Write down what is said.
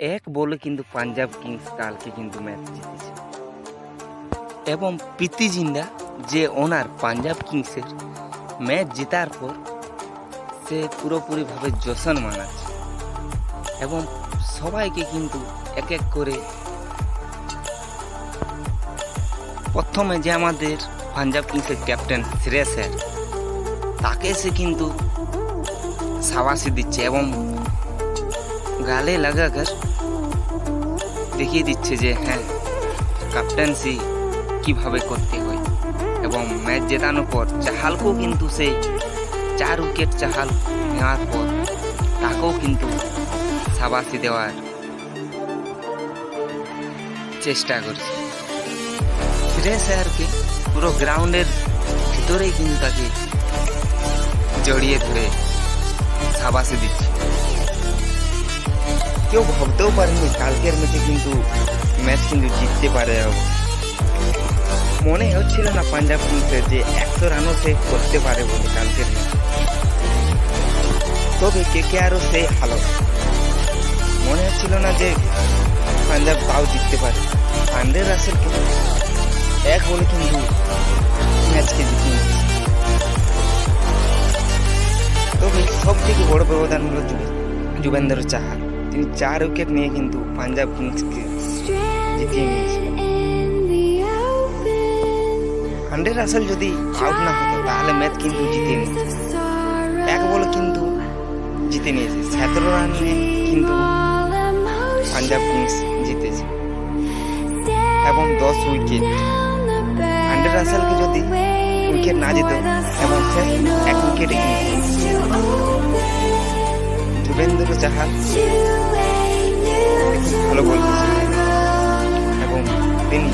এক বলে কিন্তু পাঞ্জাব কিংস কালকে কিন্তু ম্যাচ জিতেছে। এবং প্রীতি জিন্দা যে ওনার পাঞ্জাব কিংসের ম্যাচ জেতার পর সে পুরোপুরিভাবে জশন মানাচ্ছে। এবং সবাইকে কিন্তু এক এক করে প্রথমে যে আমাদের পাঞ্জাব কিংসের ক্যাপ্টেন শ্রেয়া স্যার তাকে সে কিন্তু সাবাসি দিচ্ছে এবং গালে লাগাকার দেখিয়ে দিচ্ছে যে হ্যাঁ ক্যাপ্টেন্সি কীভাবে করতে হয়। এবং ম্যাচ জেতানোর পর চাহালকেও কিন্তু সেই চার উইকেট চাহাল নেওয়ার পর তাকেও কিন্তু সাবাসি দেওয়ার চেষ্টা করছে। শ্রেয় স্যারকে পুরো গ্রাউন্ডের ভিতরেই কিন্তু তাকে জড়িয়ে ধরে সাবাসি দিচ্ছে। কেউ ভাবতেও পারেনি কালকের ম্যাচে কিন্তু ম্যাচ কিন্তু জিততে পারে মনে হচ্ছিল না পাঞ্জাব কিংসের যে একশো রানও সে করতে পারে বলে কালকের তবে কে কে আরও সেই ভালো মনে হচ্ছিল না যে পাঞ্জাব তাও জিততে পারে। আন্ডে রাসেলকে এক বলে কিন্তু ম্যাচকে জিতিয়ে তবে সব থেকে বড় ব্যবধান হলো যুব- যুবেন্দ্র চাহাল তিনি চার উইকেট নিয়ে কিন্তু পাঞ্জাব কিংসকে জিতিয়ে নিয়েছে হান্ড্রেড রাসেল যদি আউট না হতো, তাহলে ম্যাচ কিন্তু জিতে নিয়েছে। এক বলে কিন্তু জিতে নিয়েছে। সতেরো রানে কিন্তু পাঞ্জাব কিংস জিতেছে। এবং দশ উইকেট। হান্ড্রেড রাসেলকে যদি উইকেট না যেত, এবং এক উইকেটে ভূপেন্দ্র জাহান ভালো বলতেছিলেন এবং তিনি